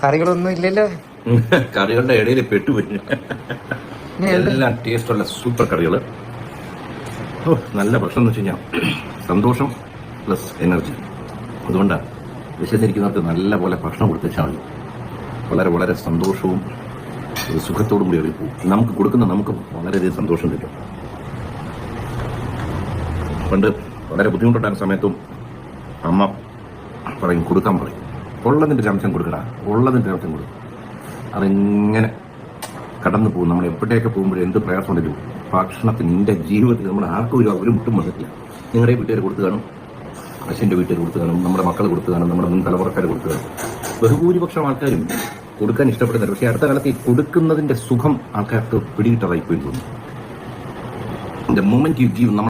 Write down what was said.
കറികളൊന്നും ഇല്ലല്ലോ. കറികളുടെ ഇടയിൽ പെട്ടുപോയി എല്ലാം ടേസ്റ്റുള്ള സൂപ്പർ കറികൾ ഓ നല്ല ഭക്ഷണം എന്ന് വെച്ച് കഴിഞ്ഞാൽ സന്തോഷം പ്ലസ് എനർജി അതുകൊണ്ടാണ് വിശന്നിരിക്കുന്നവർക്ക് നല്ല പോലെ ഭക്ഷണം കൊടുത്തുവെച്ചാൽ മതി. വളരെ വളരെ സന്തോഷവും ഒരു സുഖത്തോടും കൂടി അവർ പോകും. നമുക്ക് കൊടുക്കുന്ന നമുക്ക് വളരെയധികം സന്തോഷം കിട്ടും. പണ്ട് വളരെ ബുദ്ധിമുട്ടുണ്ടായിരുന്ന സമയത്തും അമ്മ പറയും കൊടുക്കാൻ പറയും. ഉള്ളതിന്റെ അംശം കൊടുക്കടാ ഉള്ളതിന്റെ അംശം കൊടുക്കും അതിങ്ങനെ കടന്നു പോകും. നമ്മൾ എവിടെയൊക്കെ പോകുമ്പോഴും എന്ത് പ്രയാസമുണ്ടെങ്കിലും ഭക്ഷണത്തിന് എന്റെ ജീവിതത്തിൽ നമ്മൾ ആർക്കും ഒരു അവരും മുട്ടും വന്നിട്ടില്ല. നിങ്ങളുടെ വീട്ടുകാർ കൊടുത്തു കാണും അച്ഛന്റെ വീട്ടുകാർ കൊടുത്തു കാണും നമ്മുടെ മക്കൾ കൊടുത്തു കാണും നമ്മുടെ മുൻ തലമുറക്കാർ കൊടുത്തു കാണും. ബഹുഭൂരിപക്ഷം ആൾക്കാരും കൊടുക്കാൻ ഇഷ്ടപ്പെടുന്നില്ല പക്ഷേ അടുത്ത കാലത്ത് ഈ കൊടുക്കുന്നതിന്റെ സുഖം ആൾക്കാർക്ക് പിടികിട്ടതായി പോയി തോന്നുന്നു. ദ മൊമെന്റ് യു ഗീവ് നമ്മൾ